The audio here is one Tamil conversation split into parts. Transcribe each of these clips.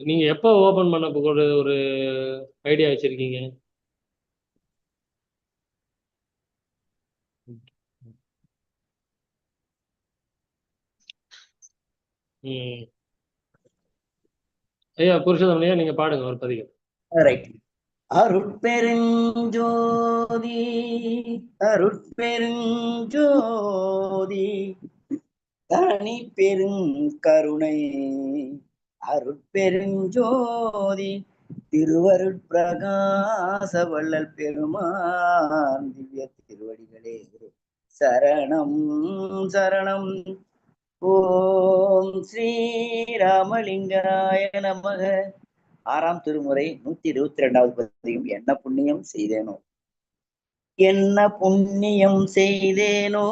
நீங்க எப்போ ஓபன் பண்ண போக ஒரு ஐடியா வச்சிருக்கீங்க? ம். ஐயா புருஷோத்தமன் ஐயா நீங்க பாடுங்க ஒரு பதிகம் ரைட் அருட்பெருஞ்சோதி அருட்பெருஞ்சோதி தனி பெருங்கருணை. அருட்பெருஞ்சோதி திருவருட்பிரகாச வள்ளல் பெருமான். திவ்ய திருவடிகளே சரணம் சரணம். ஓம் ஸ்ரீராமலிங்காய நமக. ஆறாம் திருமுறை நூத்தி இருபத்தி ரெண்டாவது பதிகம். என்ன புண்ணியம் செய்தேனோ? என்ன புண்ணியம் செய்தேனோ?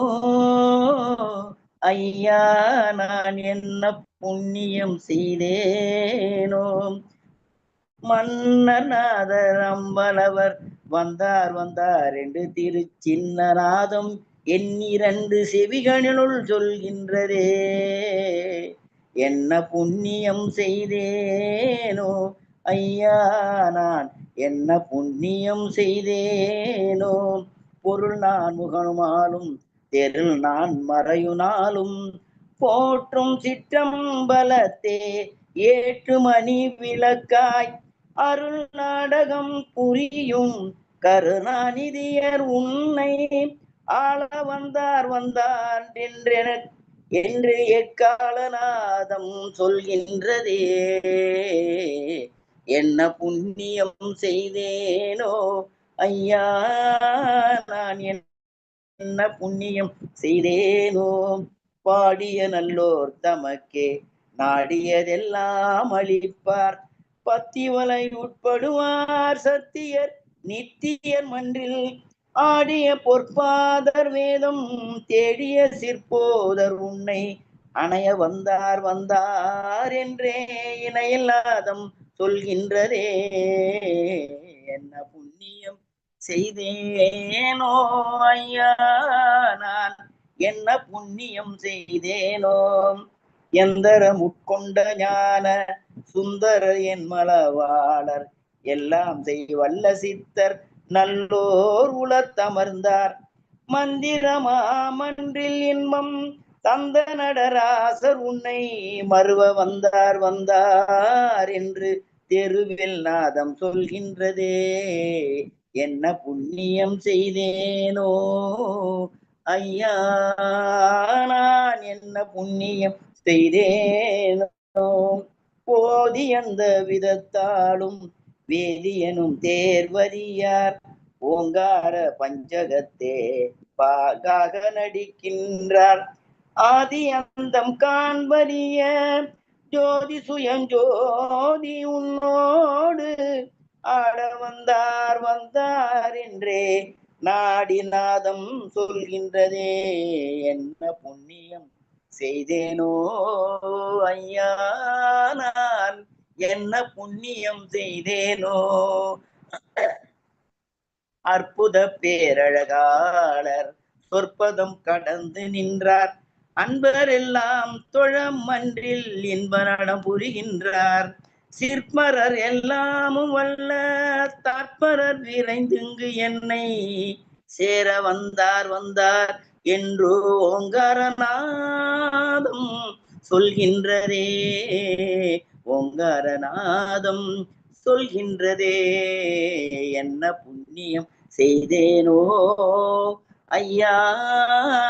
ஐயா நான் என்ன புண்ணியம் செய்தேனோ? மன்னநாதர் அம்பலவர் வந்தார் வந்தார் என்று திருச்சின்னநாதம் எண்ணிரண்டு செவிகளினுள் சொல்கின்றதே. என்ன புண்ணியம் செய்தேனோ? ஐயா நான் என்ன புண்ணியம் செய்தேனோ? பொருள் நான் முகனுமாலும் தெருள் நான் மறையுனாலும் போற்றும் சிற்றம்பலத்தே ஏற்றுமணி விளக்காய். அருள் நாடகம் புரியும் கருணாநிதியர் உன்னை ஆள வந்தார் வந்தார் என்றென என்று எக்காலநாதம் சொல்கின்றதே. என்ன புண்ணியம் செய்தேனோ ஐயா நான் என் என்ன புண்ணியம் செய்தேனோ? பாடிய நல்லோர் தமக்கே நாடியதெல்லாம் அளிப்பார். பத்திவலை உட்படுவார் சத்தியர் நித்தியர் மன்றில் ஆடிய பொற்பாதர் வேதம் தேடிய சிற்போதர் உன்னை அணைய வந்தார் வந்தார் என்றே இணையில்லாதம் சொல்கின்றதே. என்ன புண்ணியம் செய்தேனோ ஐயா நான் என்ன புண்ணியம் செய்தேனோ? எந்தரம் உட்கொண்ட ஞான சுந்தரர் என் மலவாளர் எல்லாம் செய் வல்ல சித்தர் நல்லோர் உளத்தமர்ந்தார் மந்திரமாமன்றில் இன்பம் தந்த நடராசர் உன்னை மறுவ வந்தார் வந்தார் என்று தெருவில் நாதம் சொல்கின்றதே. என்ன புண்ணியம் செய்தேனோ? ஐயா நான் என்ன புண்ணியம் செய்தேனோ? போதி அந்த விதத்தாலும் வேதியனும் தேர்வறியார். ஓங்கார பஞ்சகத்தே பாகாக நடிக்கின்றார். ஆதி அந்தம் காண்பறிய ஜோதி சுயஞ்சோதி உன்னோடு ஆட வந்தார் வந்தார் என்றே நாடிநாதம் சொல்கின்றதே. என்ன புண்ணியம் செய்தேனோ ஐயா நான் என்ன புண்ணியம் செய்தேனோ. அற்புத பேரழகாளர் சொற்பதம் கடந்து நின்றார். அன்பர் எல்லாம் தொழம் மன்றில் இன்ப நடம் புரிகின்றார் சிற்பரர் எல்லாமும் வல்ல தாற்பரர் விரைந்துங்கு என்னை. சேர வந்தார் வந்தார் என்று ஓங்காரநாதம் சொல்கின்றதே. ஓங்காரநாதம் சொல்கின்றதே. என்ன புண்ணியம் செய்தேனோ? ஐயா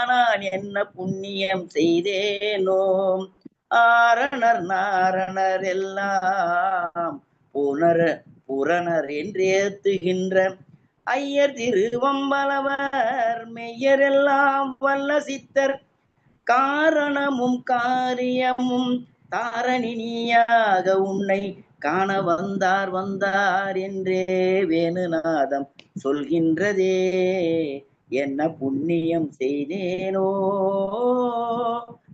நான் என்ன புண்ணியம் செய்தேனோ? ஆரணர் நாரணர் எல்லாம் புனர் புறனர் என்று ஏத்துகின்ற ஐயர் திருவம்பலவர் மெய்யரெல்லாம் வல்ல சித்தர். காரணமும் காரியமும் தாரணினியாக உன்னை காண வந்தார் வந்தார் என்றே வேணுநாதம் சொல்கின்றதே. என்ன புண்ணியம் செய்தேனோ?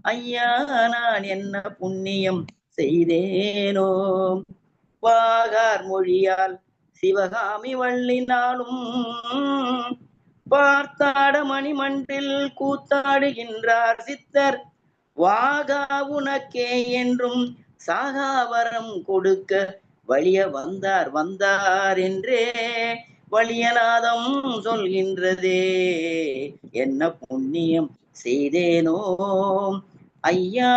ஐயா நான் என்ன புண்ணியம் செய்தேனோ? வாகார் மொழியால் சிவகாமி வள்ளினாலும் பார்த்தாட மணிமன்றில் கூத்தாடுகின்றார் சித்தர். வாகா உனக்கே என்றும் சாகாவரம் கொடுக்க வழிய வந்தார் வந்தார் என்றே வழியநாதம் சொல்கின்றதே. என்ன புண்ணியம் செய்தேனோ? ஐயா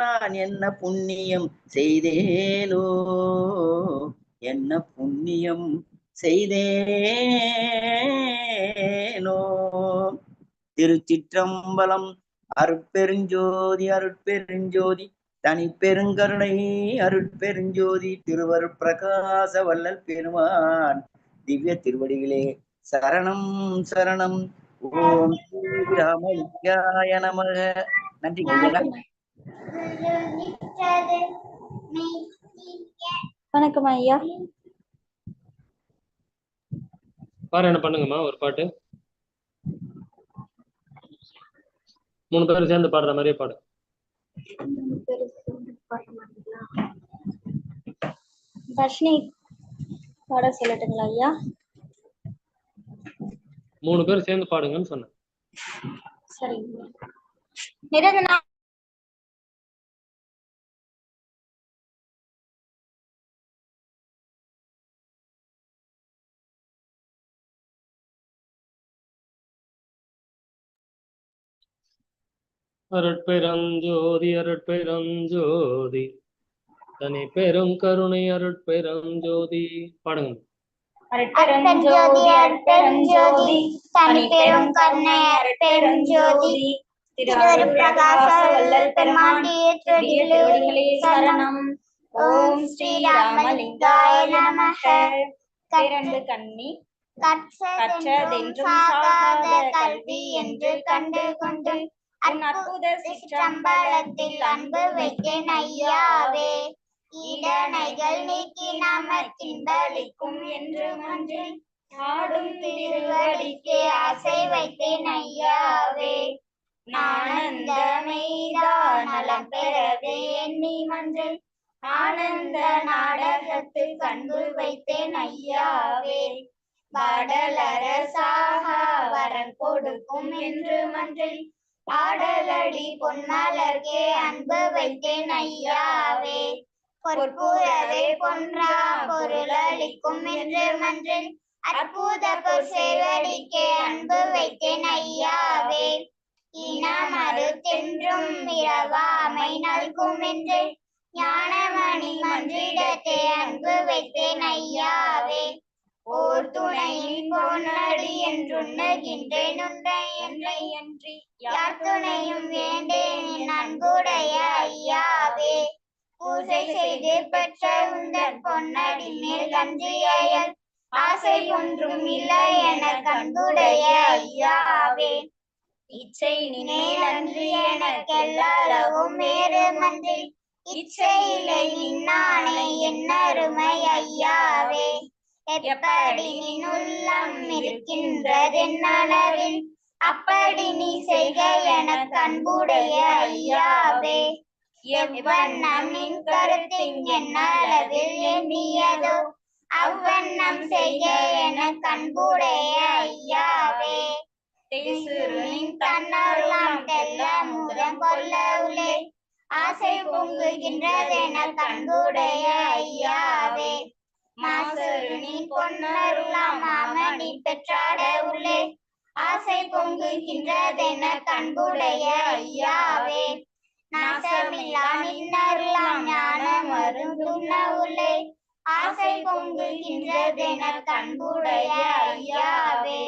நான் என்ன புண்ணியம் செய்தேலோ? என்ன புண்ணியம் செய்தேனோ திருச்சிற்றம்பலம் அருட்பெருஞ்சோதி அருட்பெருஞ்சோதி தனி பெருங்கருணை அருட்பெருஞ்சோதி திருவர் பிரகாச வல்லல் பெருமான் திவ்ய திருவடிகளே சரணம் சரணம். ஓம் ஸ்ரீராமலிங்காய நமக. நன்றி ஐயா. வணக்கம் ஐயா. பாரு என்ன பண்ணுங்கம்மா ஒரு பாட்டு. மூணு பேரும் சேர்ந்து பாடுற மாதிரியே பாடு. தர்ஷினி பாட சொல்லட்டுங்களா ஐயா? மூணு பேர் சேர்ந்து பாடுங்கன்னு சொன்னேன். சரிங்க. நிரஞ்சனா அருட்பெருஞ்சோதி அருட்பெருஞ்சோதி. தனி பெரும் கருணை அருட்பெருஞ்சோதி. பாடுங்க அருட்பெருஞ்சோதி அருட்பெருஞ்சோதி. தனி பெரும் கருணை அருட்பெருஞ்சோதி. திரு பிரகாச வல்லல் பெருமான் சரணம். ஓம் ஸ்ரீ ராமலிங்காய நமக. இரண்டு கண்ணி கற்றதென்றும் சாகாத கல்வி என்று கண்டு கொண்டு அற்புத சிற்றம்பலத்தில் அன்பு வைத்தேன் ஐயாவே. இடனைகள் நீக்கி நமக்கின்பளிக்கும் என்று மன்றில் ஆடும் திருவடிக்கு ஆசை வைத்தேன் ஐயாவே. நானந்தமெய்தான் நலம் பெறவே எண்ணி மன்றில் ஆனந்த நாடகத்தில் கண்பு வைத்தேன் ஐயாவே. பாடலரசாக வரம் கொடுக்கும் என்று மன்றில் பாடலடி பொன்மலர்கே அன்பு வைத்தேன் ஐயாவே. பொற்புறவே பொன்றா பொருளளிக்கும் என்று மன்றில் அற்புத பொற்செவடிக்கே அன்பு வைத்தேன் ஐயாவே. இனமறுத்தென்றும் இரவாமை நல்கும் என்று ஞானமணி மன்றிடத்தை அன்பு வைத்தேன் ஐயாவே. ஓர் துணையில் போனடி என்றுண்ணுகின்றேன் உன்னை என்னை அன்றி யார் துணையும் வேண்டேன் என் அன்புடைய ஐயாவே. பூசை செய்து பெற்ற உந்தன் பொன்னடி மேல் கஞ்சியல் ஆசை ஒன்றும் இல்லை என கண்புடைய ஐயாவே. இச்சை நினைல் அன்றி எனக்கெல்லளவும் வேறு மன்றி இச்சையிலே நின்னானே என் அருமை ஐயாவே. எப்படி நின் உள்ளம் இருக்கின்றதென்னளவில் அப்படி நீ செய்க என கண்புடைய ஐயாவே. எவ்வண்ணம் நின் கருத்தின் என்ன அளவில் எண்ணியதோ அவ்வண்ணம் செய்க என கண்புடைய ஐயாவே. தேசுருளின் தன்னருளாம் தெல்ல முதம் கொல்ல உள்ளே ஆசை பொங்குகின்றதென கண்புடைய ஐயாவே. மாசருணி பொன்னருளாம் மாமணி பெற்றாட உள்ளே ஆசை பொங்குகின்றதென கண்புடைய ஐயாவே. நாசமில்லா நின்னருளாம் ஞான மருந்துண்ண உள்ளே ஆசை பொங்குகின்றதென கண்புடைய ஐயாவே.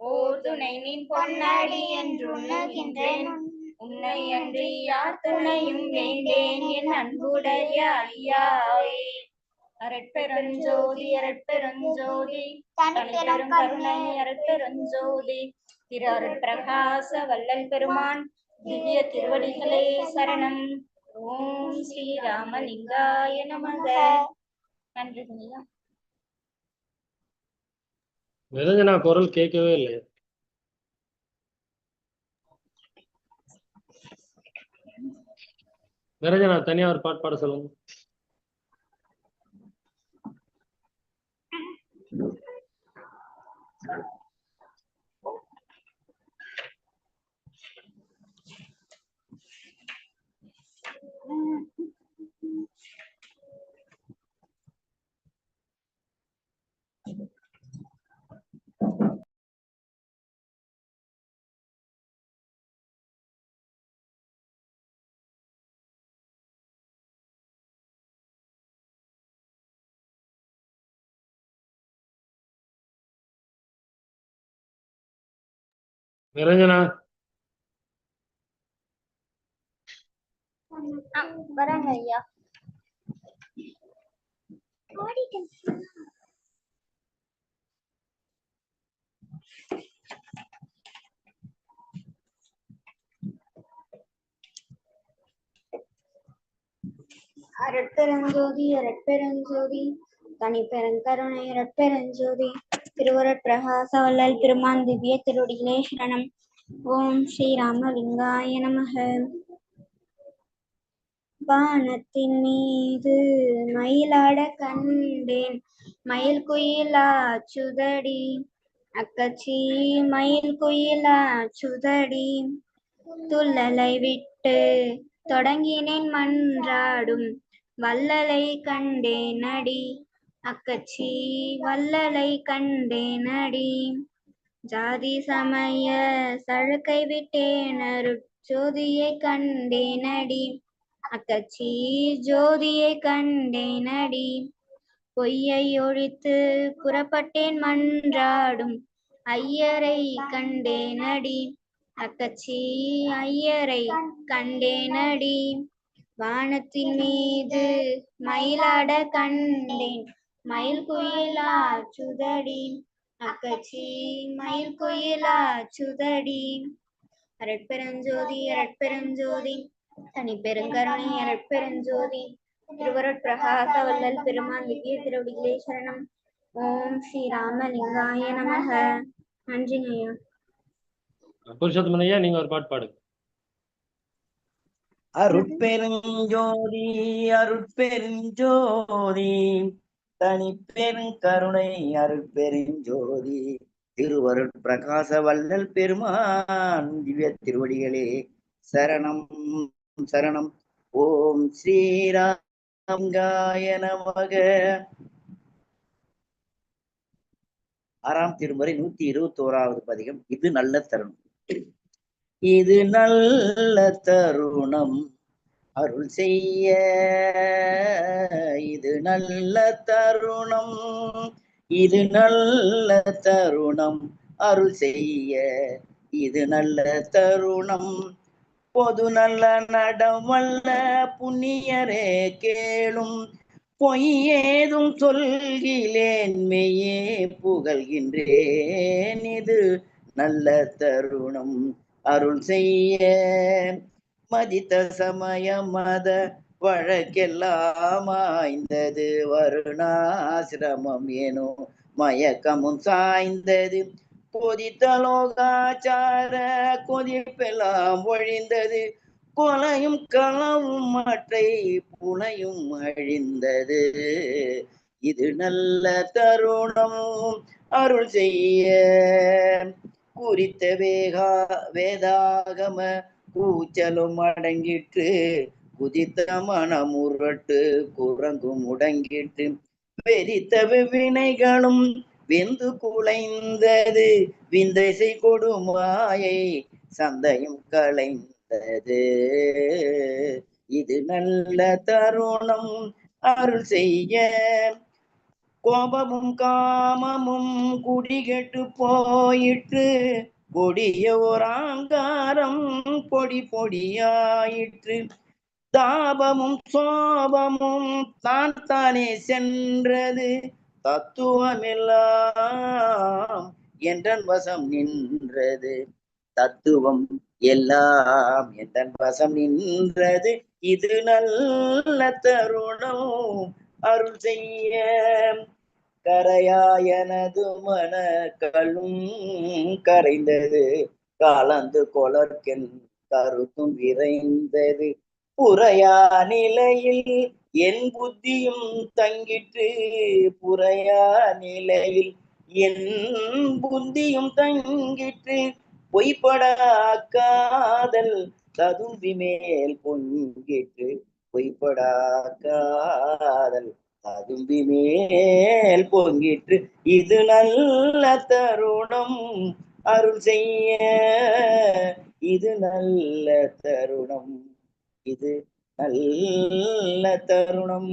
ஓர் துணை நின் பொன்னடி என்று உணர்கின்றேன் உன்னை அன்றி யார் துணையும் வேண்டேன். என் அன்புடைய ஐயாவே. அரட்பெருஞ்சோதி அரட்பெருஞ்சோதி தனிப்பெரும் கருணை அரட்பெருஞ்சோதி திரு அருட்பிரகாச வல்லல் பெருமான் திவ்ய திருவடிகளே சரணம். ஓம் ஸ்ரீ ராமலிங்காய நமக. நன்றி நிரஞ்சனா குரல் கேட்கவே இல்லையே. நிரஞ்சனா தனியா ஒரு பாட்டு பாட சொல்லுங்க. நிரஞ்சனா வராங்க ஐயா அருட்பெருஞ்சோதி அருட்பெருஞ்சோதி தனிப்பெருங்கருணை அருட்பெருஞ்சோதி திருவருட் பிரகாச வள்ளல் பெருமான் திவ்ய திருவடிகளே சரணம். ஓம் ஸ்ரீராம ராமலிங்காய நமக. வானத்தின் மீது மயிலாட கண்டேன். மயில் குயிலா சுதடி. அக்கச்சி மயில் குயிலா சுதடி. துள்ளலை விட்டு தொடங்கினேன் மன்றாடும். வள்ளலை அடி. அக்கச்சி வல்லலை கண்டேனடி. ஜாதி சமய சழுக்கை விட்டேன் ஜோதியை கண்டேனடி. அக்கச்சி ஜோதியை கண்டேனடி. பொய்யை ஒழித்து புறப்பட்டேன் மன்றாடும் ஐயரை கண்டேனடி. அக்கச்சி ஐயரை கண்டேனடி. வானத்தின் மீது மயிலாட கண்டேன் மயில் குயிலா சுதடி அக்கச்சி மயில் குயிலா சுதடி அரட்பெருஞ்சோதி அரட்பெருஞ்சோதி தனி பெருங்கருணை அரட்பெருஞ்சோதி திருவருட் பிரகாச வல்லல் பெருமான் திவ்ய திருவடிகளே சரணம். ஓம் ஸ்ரீ ராமலிங்காய நமக. நன்றிங்க ஐயா. புருஷோத்தமன் ஐயா நீங்க ஒரு பாட்டு பாடுங்க. அருட்பெருஞ்சோதி அருட்பெருஞ்சோதி. தனி பெருங்கருணை அருட்பெருஞ்சோதி திருவருள் பிரகாச வள்ளல் பெருமான். திவ்ய திருவடிகளே சரணம் சரணம். ஓம் ஸ்ரீராமங்காய நமக. ஆறாம் திருமுறை நூத்தி இருபத்தி ஓராவது பதிகம். இது நல்ல தருணம். இது நல்ல தருணம். அருள் செய்ய. இது நல்ல தருணம். இது நல்ல தருணம். அருள் செய்ய. இது நல்ல தருணம். பொது நல்ல நடமல்ல புண்ணியரே கேளும். பொய் ஏதும் சொல்கிலேன் மெய்யே புகழ்கின்றேன். இது நல்ல தருணம். அருள் செய்ய. மதித்த சமயம் மத வழக்கெல்லாம் ஆய்ந்தது வருணாசிரமம் எனும் மயக்கமும் சாய்ந்தது. கொதித்த லோகாச்சார கொதிப்பெல்லாம் ஒழிந்தது. கொலையும் களவும் மற்றை புனையும் அழிந்தது. இது நல்ல தருணம். அருள் செய்ய குறித்த வேகா வேதாகம கூச்சலும் அடங்கிற்று குதித்த மனமுரட்டு குரங்கும் முடங்கிட்டு வெறித்த வினைகளும் வெந்து குலைந்தது விந்தைசை கொடுமாயை சந்தையும் கலைந்தது இது நல்ல தருணம் அருள் செய்ய கோபமும் காமமும் குடிகெட்டு போயிற்று. கொடிய ஓராங்காரம் பொடி பொடியாயிற்று. தாபமும் சோபமும் தான் தானே சென்றது. தத்துவமெல்லாம் என்றன் வசம் நின்றது. தத்துவம் எல்லாம் என்றன் வசம் நின்றது. இது நல்ல தருணம் அருள் செய்ய. கரையாயனது மன கழும் கரைந்தது. கலந்து கொலர்க்கென் கருத்தும் விரைந்தது. புறையா நிலையில் என் புத்தியும் தங்கிற்று. புறையா நிலையில் என் புத்தியும் தங்கிற்று. பொய்ப்படா காதல் ததும்பி மேல் பொங்கிற்று. பொய்ப்படா காதல் ததும்பி மேல் பொங்கிற்று. இது நல்ல தருணம் அருள் செய்ய. இது நல்ல தருணம் இது நல்ல தருணம்.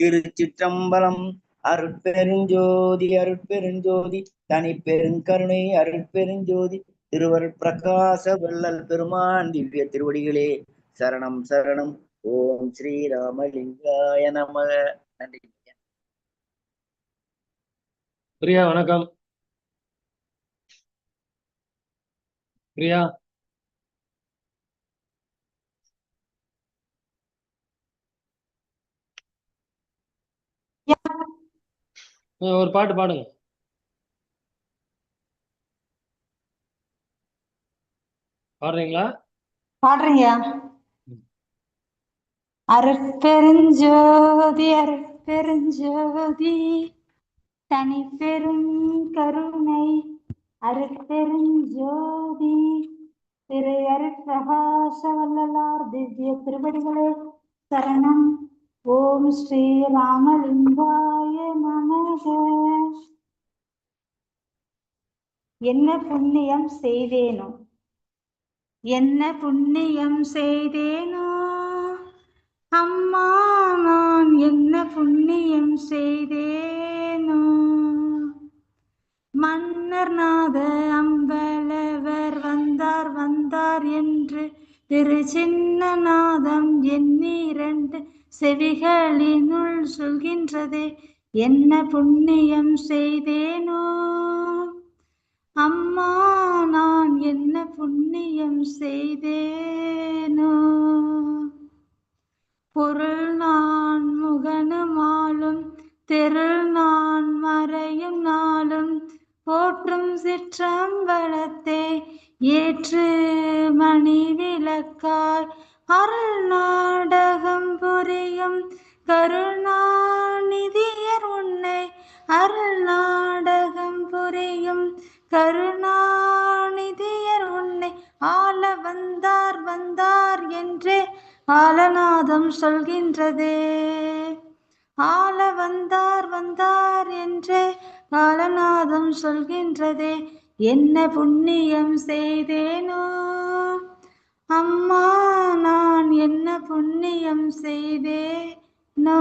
திருச்சிற்றம்பலம் அருட்பெருஞ்சோதி அருட்பெருஞ்சோதி. தனி பெருங்கருணை அருட்பெருஞ்சோதி. திருவருட் பிரகாச வெள்ளல் பெருமான் திவ்ய திருவடிகளே சரணம் சரணம். ஓம் ஸ்ரீராமலிங்காய நம நன்றி. பிரியா வணக்கம். பிரியா. ஒரு பாட்டு பாடுங்க. பாடுறீங்களா? பாடுறீங்கயா அருட்பெருஞ்சோதி அருட்பெருஞ்சோதி தனி பெரும் கருணை அருட்பெருஞ்சோதி. திரு அருட்பிரகாச வல்லலார் திவ்ய திருவடிகளே சரணம். ஓம் ஸ்ரீ ராமலிங்காய நமக. என்ன புண்ணியம் செய்தேனோ? என்ன புண்ணியம் செய்தேனோ? அம்மா நான் என்ன புண்ணியம் செய்தேனோ? மன்னர் நாத அம்பலவர் வந்தார் வந்தார் என்று திரு சின்னநாதம் எண்ணிரண்டு செவிகளினுள் சொல்கின்றதே. என்ன புண்ணியம் செய்தேனோ? அம்மா நான் என்ன புண்ணியம் செய்தேனோ? சொல்கின்றதே ஆள வந்தார் வந்தார் என்றே காலநாதம் சொல்கின்றதே. என்ன புண்ணியம் செய்தேனோ? அம்மா நான் என்ன புண்ணியம் செய்தேனோ?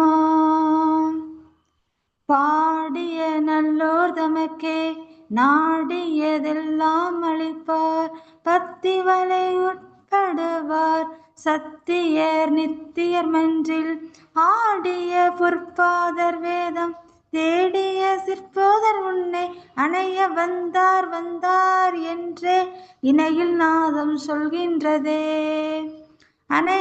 பாடிய நல்லோர் தமக்கே நாடியதெல்லாம் அளிப்பார். பத்தி வலை உட்படுவார். சத்தியர் நித்தியர் மன்றில் ஆடிய பொற்பாதர் வேதம் தேடிய சிற்போதர் உன்னை அணைய வந்தார் வந்தார் என்றே இணையில் நாதம் சொல்கின்றதே. அணை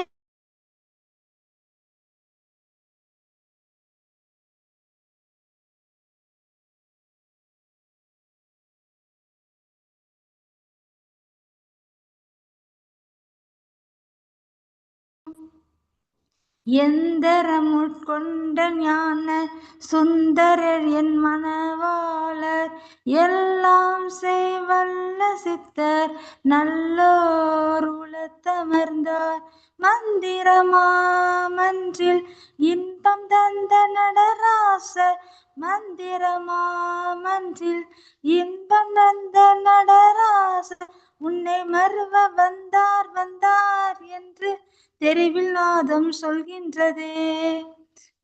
எந்தரம் உட்கொண்ட ஞான சுந்தரர் என் மனவாளர்? எல்லாம் செய்வல்ல சித்தர் நல்லோர் உளத்தமர்ந்தார். மந்திரமாமன்றில் இன்பம் தந்த நடராசர் மந்திரமாமன்றில் இன்பம் தந்த நடராசர். உன்னை மறுவ வந்தார் வந்தார் என்று தெருவில் நாதம் சொல்கின்றதே.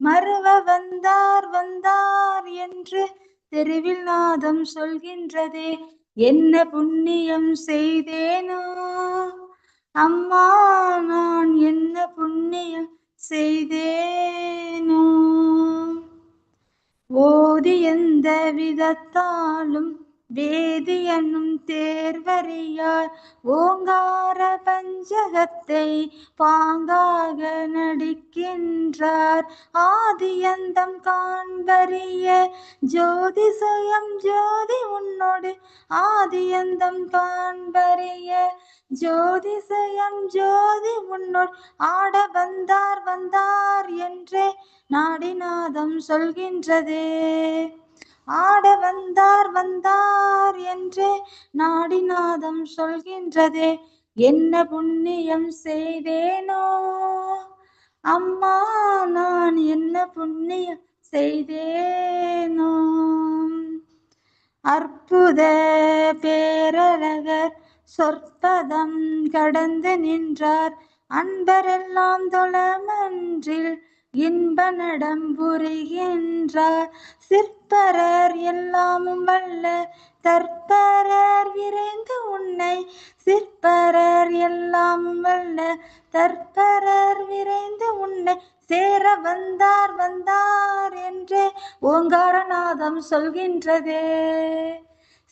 மறுவ வந்தார் வந்தார் என்று தெருவில் நாதம் சொல்கின்றதே. என்ன புண்ணியம் செய்தேனோ? அம்மா நான் என்ன புண்ணியம் செய்தேனோ? ஓதி எந்த விதத்தாலும் வேதி என்னும் தேர்வறியார் ஓங்கார பஞ்சகத்தை பாங்காக நடிக்கின்றார். ஆதியந்தம் காண்பறிய ஜோதி சுயம் ஜோதி உன்னோடு ஆதியந்தம் காண்பறிய ஜோதி சுயம் ஜோதி உன்னோடு ஆட வந்தார் வந்தார் என்றே நாடிநாதம் சொல்கின்றதே. ஆட வந்தார் வந்தார் என்றே நாடிநாதம் சொல்கின்றதே. என்ன புண்ணியம் செய்தேனோ? அம்மா நான் என்ன புண்ணியம் செய்தேனோ? அற்புத பேரழகர் சொற்பதம் கடந்து நின்றார். அன்பரெல்லாம் தொழமன்றில் இன்ப நடம் புரிகின்றார் சிற்பரர் எல்லாமும் வல்ல தற்பரர் விரைந்து உன்னை. சிற்பரர் எல்லாமும் வல்ல தற்பரர் விரைந்து உன்னை. சேர வந்தார் வந்தார் என்றே ஓங்காரநாதம் சொல்கின்றதே.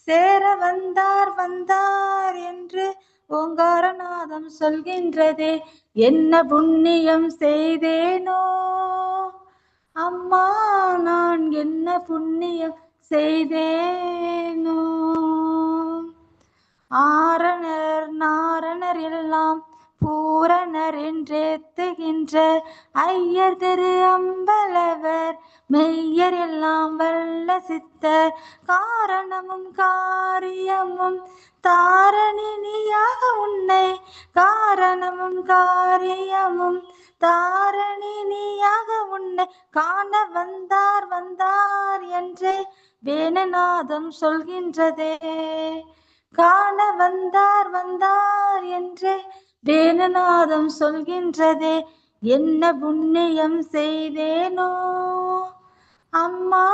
சேர வந்தார் வந்தார் என்று ஓங்காரநாதம் சொல்கின்றதே என்ன புண்ணியம் செய்தேனோ? அம்மா நான் என்ன புண்ணியம் செய்தேனோ? ஆரணர் நாரணர் எல்லாம் பூரணர் என்றேத்துகின்ற ஐயர் திரு அம்பலவர் மெய்யர் எல்லாம் வல்ல சித்தர் காரணமும் காரியமும் தாரணினியாக உன்னை காரணமும் காரியமும் தாரணினியாக உன்னை காண வந்தார் வந்தார் என்று வேணநாதம் சொல்கின்றதே. காண வந்தார் வந்தார் என்றே வேணநாதம் சொல்கின்றதே. என்ன புண்ணியம் செய்தேனோ அம்மா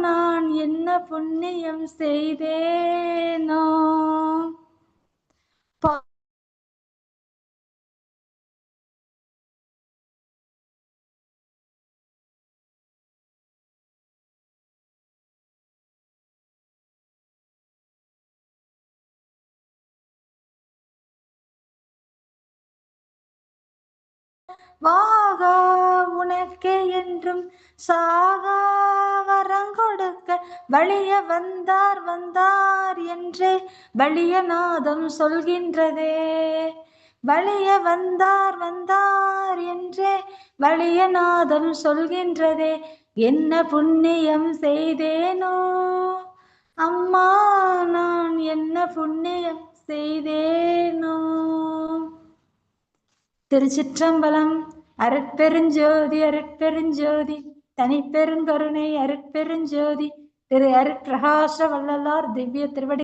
நான் என்ன புண்ணியம் செய்தேனோ? வாகா உனக்கே என்றும் சாகா வழிய வந்தார் வந்தார் என்றே வலியநாதம் சொல்கின்றதே. வலிய வந்தார் வந்தார் என்றே வலியநாதம் சொல்கின்றதே. என்ன புண்ணியம் செய்தேனோ? அம்மா நான் என்ன புண்ணியம் செய்தேனோ? திருச்சிற்றம்பலம் அருட்பெருஞ்சோதி அருட்பெருஞ்சோதி தனிப்பெருங்கருணை அருட்பெருஞ்சோதி திரு அருட்பிரகாச வள்ளலார் திவ்ய திருவடி